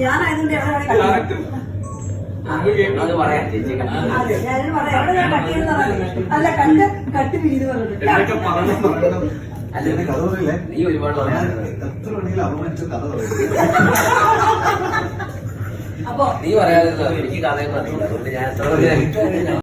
ഞാനായതുകൊണ്ട് അല്ല കണ്ട് കട്ടി വീട് പറഞ്ഞു നീ ഒരുപാട് എത്ര വേണമെങ്കിലും അപമാനിച്ച കഥ പറയും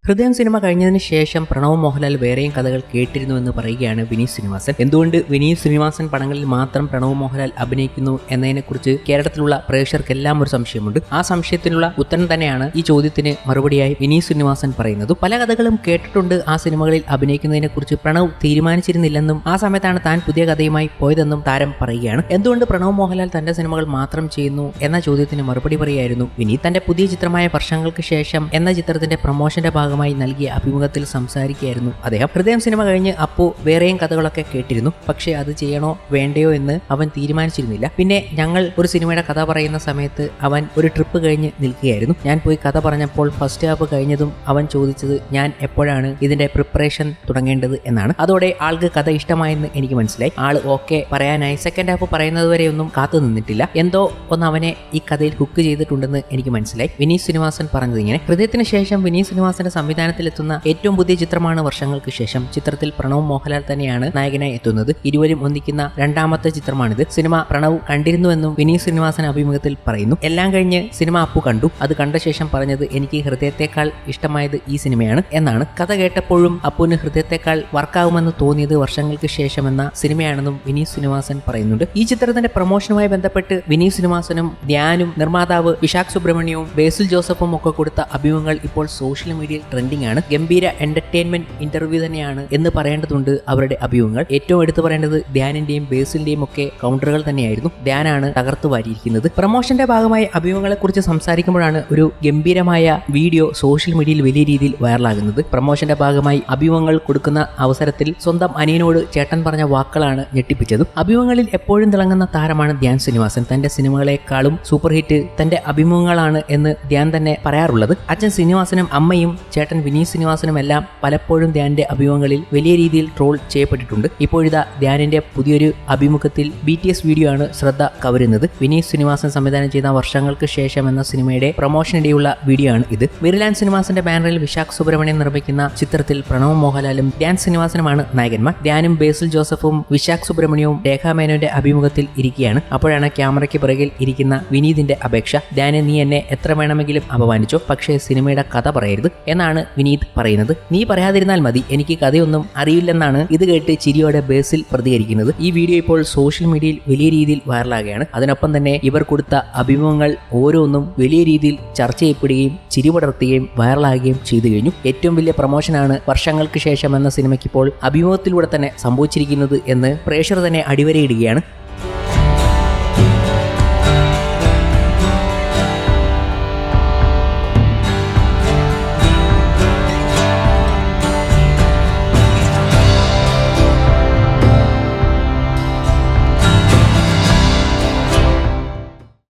ഹൃദയം സിനിമ കഴിഞ്ഞതിന് ശേഷം പ്രണവ് മോഹൻലാൽ വേറെയും കഥകൾ കേട്ടിരുന്നു എന്ന് പറയുകയാണ് വിനീത് ശ്രീനിവാസൻ. എന്തുകൊണ്ട് വിനീത് ശ്രീനിവാസൻ പടങ്ങളിൽ മാത്രം പ്രണവ് മോഹൻലാൽ അഭിനയിക്കുന്നു എന്നതിനെക്കുറിച്ച് കേരളത്തിലുള്ള പ്രേക്ഷകർക്കെല്ലാം ഒരു സംശയമുണ്ട്. ആ സംശയത്തിനുള്ള ഉത്തരം തന്നെയാണ് ഈ ചോദ്യത്തിന് മറുപടിയായി വിനീത് ശ്രീനിവാസൻ പറയുന്നത്. പല കഥകളും കേട്ടിട്ടുണ്ട് ആ സിനിമകളിൽ അഭിനയിക്കുന്നതിനെക്കുറിച്ച് പ്രണവ് തീരുമാനിച്ചിരുന്നില്ലെന്നും ആ സമയത്താണ് താൻ പുതിയ കഥയുമായി പോയതെന്നും താരം പറയുകയാണ്. എന്തുകൊണ്ട് പ്രണവ് മോഹൻലാൽ തന്റെ സിനിമകൾ മാത്രം ചെയ്യുന്നു എന്ന ചോദ്യത്തിന് മറുപടി പറയായിരുന്നു വിനീത് തന്റെ പുതിയ ചിത്രമായ വർഷങ്ങൾക്ക് ശേഷം എന്ന ചിത്രത്തിന്റെ പ്രൊമോഷന്റെ ഭാഗമായി നൽകിയ അഭിമുഖത്തിൽ സംസാരിക്കുകയായിരുന്നു. അദ്ദേഹം ഹൃദയം സിനിമ കഴിഞ്ഞ് അപ്പു വേറെയും കഥകളൊക്കെ കേട്ടിരുന്നു. പക്ഷേ അത് ചെയ്യണോ വേണ്ടയോ എന്ന് അവൻ തീരുമാനിച്ചിരുന്നില്ല. പിന്നെ ഞങ്ങൾ ഒരു സിനിമയുടെ കഥ പറയുന്ന സമയത്ത് അവൻ ഒരു ട്രിപ്പ് കഴിഞ്ഞ് നിൽക്കുകയായിരുന്നു. ഞാൻ പോയി കഥ പറഞ്ഞപ്പോൾ ഫസ്റ്റ് ഹാഫ് കഴിഞ്ഞതും അവൻ ചോദിച്ചത് ഞാൻ എപ്പോഴാണ് ഇതിന്റെ പ്രിപ്പറേഷൻ തുടങ്ങേണ്ടത് എന്നാണ്. അതോടെ ആൾക്ക് കഥ ഇഷ്ടമായെന്ന് എനിക്ക് മനസ്സിലായി. ആൾ ഓക്കെ പറയാനായി. സെക്കൻഡ് ഹാഫ് പറയുന്നത് വരെ ഒന്നും കാത്തു നിന്നിട്ടില്ല. എന്തോ ഒന്ന് അവനെ ഈ കഥയിൽ ഹുക്ക് ചെയ്തിട്ടുണ്ടെന്ന് എനിക്ക് മനസ്സിലായി. വിനീത് ശ്രീനിവാസൻ പറഞ്ഞത് ഇങ്ങനെ. ഹൃദയത്തിന് ശേഷം വിനീത് ശ്രീനിവാസന്റെ സംവിധാനത്തിലെത്തുന്ന ഏറ്റവും പുതിയ ചിത്രമാണ് വർഷങ്ങൾക്ക് ശേഷം. ചിത്രത്തിൽ പ്രണവ് മോഹൻലാൽ തന്നെയാണ് നായകനായി എത്തുന്നത്. ഇരുവരും ഒന്നിക്കുന്ന രണ്ടാമത്തെ ചിത്രമാണിത്. സിനിമ പ്രണവ് കണ്ടിരുന്നുവെന്നും വിനീത് ശ്രീനിവാസൻ അഭിമുഖത്തിൽ പറയുന്നു. എല്ലാം കഴിഞ്ഞ് സിനിമ അപ്പു കണ്ടു. അത് കണ്ട ശേഷം പറഞ്ഞത് എനിക്ക് ഹൃദയത്തെക്കാൾ ഇഷ്ടമായത് ഈ സിനിമയാണ് എന്നാണ്. കഥ കേട്ടപ്പോഴും അപ്പുവിന് ഹൃദയത്തെക്കാൾ വർക്കാവുമെന്ന് തോന്നിയത് വർഷങ്ങൾക്ക് ശേഷം എന്ന സിനിമയാണെന്നും വിനീത് ശ്രീനിവാസൻ പറയുന്നുണ്ട്. ഈ ചിത്രത്തിന്റെ പ്രൊമോഷനുമായി ബന്ധപ്പെട്ട് വിനീത് ശ്രീനിവാസനും ധ്യാനും നിർമ്മാതാവ് വിശാഖ് സുബ്രഹ്മണ്യവും ബേസിൽ ജോസഫും ഒക്കെ കൊടുത്ത അഭിമുഖങ്ങൾ ഇപ്പോൾ സോഷ്യൽ മീഡിയയിൽ ട്രെൻഡിംഗ് ആണ്. ഗംഭീര എന്റർടൈൻമെന്റ് ഇന്റർവ്യൂ തന്നെയാണ് എന്ന് പറയേണ്ടതുണ്ട് അവരുടെ അഭിമുഖങ്ങൾ. ഏറ്റവും എടുത്തു പറയേണ്ടത് ധ്യാനിന്റെയും ബേസിലിന്റെയും ഒക്കെ കൗണ്ടറുകൾ തന്നെയായിരുന്നു. ധ്യാനാണ് തകർത്തു വാരിയിരിക്കുന്നത്. പ്രൊമോഷന്റെ ഭാഗമായി അഭിമുഖങ്ങളെ കുറിച്ച് സംസാരിക്കുമ്പോഴാണ് ഒരു ഗംഭീരമായ വീഡിയോ സോഷ്യൽ മീഡിയയിൽ വലിയ രീതിയിൽ വൈറലാകുന്നത് പ്രൊമോഷന്റെ ഭാഗമായി അഭിമുഖങ്ങൾ കൊടുക്കുന്ന അവസരത്തിൽ സ്വന്തം അനിയനോട് ചേട്ടൻ പറഞ്ഞ വാക്കുകളാണ് ഞെട്ടിപ്പിച്ചതും. അഭിമുഖങ്ങളിൽ എപ്പോഴും തിളങ്ങുന്ന താരമാണ് ധ്യാൻ ശ്രീനിവാസൻ. തന്റെ സിനിമകളെക്കാളും സൂപ്പർ ഹിറ്റ് തന്റെ അഭിമുഖങ്ങളാണ് എന്ന് ധ്യാൻ തന്നെ പറയാറുള്ളത്. അച്ഛൻ ശ്രീനിവാസനും അമ്മയും ചേട്ടൻ വിനീത് ശ്രീനിവാസനും എല്ലാം പലപ്പോഴും ധ്യാന്റെ അഭിമുഖങ്ങളിൽ വലിയ രീതിയിൽ ട്രോൾ ചെയ്യപ്പെട്ടിട്ടുണ്ട്. ഇപ്പോഴിതാ ധ്യാനിന്റെ പുതിയൊരു അഭിമുഖത്തിൽ ബി ടി എസ് വീഡിയോ ആണ് ശ്രദ്ധ കവരുന്നത്. വിനീത് ശ്രീനിവാസൻ സംവിധാനം ചെയ്ത വർഷങ്ങൾക്ക് ശേഷം എന്ന സിനിമയുടെ പ്രൊമോഷനിടെയുള്ള വീഡിയോ ആണ് ഇത്. മിർലാൻ സിനിമാസിന്റെ ബാനറിൽ വിശാഖ് സുബ്രഹ്മണ്യം നിർമ്മിക്കുന്ന ചിത്രത്തിൽ പ്രണവ് മോഹൻലാലും ധ്യാൻ ശ്രീനിവാസനുമാണ് നായകന്മാർ. ധ്യാനും ബേസിൽ ജോസഫും വിശാഖ് സുബ്രഹ്മണ്യവും രേഖാമേനോന്റെ അഭിമുഖത്തിൽ ഇരിക്കുകയാണ്. അപ്പോഴാണ് ക്യാമറയ്ക്ക് പിറകിൽ ഇരിക്കുന്ന വിനീതിന്റെ അപേക്ഷ. ധ്യാനെ നീ എന്നെ എത്ര വേണമെങ്കിലും അപമാനിച്ചോ പക്ഷേ സിനിമയുടെ കഥ പറയരുത് എന്നാണ് വിനീത് പറയുന്നത്. നീ പറയാതിരുന്നാൽ മതി എനിക്ക് കഥയൊന്നും അറിയില്ലെന്നാണ് ഇത് കേട്ട് ചിരിയോടെ ബേസിൽ പ്രതികരിക്കുന്നത്. ഈ വീഡിയോ ഇപ്പോൾ സോഷ്യൽ മീഡിയയിൽ വലിയ രീതിയിൽ വൈറലാകുകയാണ്. അതിനൊപ്പം തന്നെ ഇവർ കൊടുത്ത അഭിമുഖങ്ങൾ ഓരോന്നും വലിയ രീതിയിൽ ചർച്ച ചെയ്യപ്പെടുകയും ചിരി പടർത്തുകയും വൈറലാകുകയും ചെയ്തു കഴിഞ്ഞു. ഏറ്റവും വലിയ പ്രൊമോഷനാണ് വർഷങ്ങൾക്ക് ശേഷം എന്ന സിനിമയ്ക്ക് ഇപ്പോൾ അഭിമുഖത്തിലൂടെ തന്നെ സംഭവിച്ചിരിക്കുന്നത് എന്ന് പ്രേക്ഷകർ തന്നെ അടിവരയിടുകയാണ്.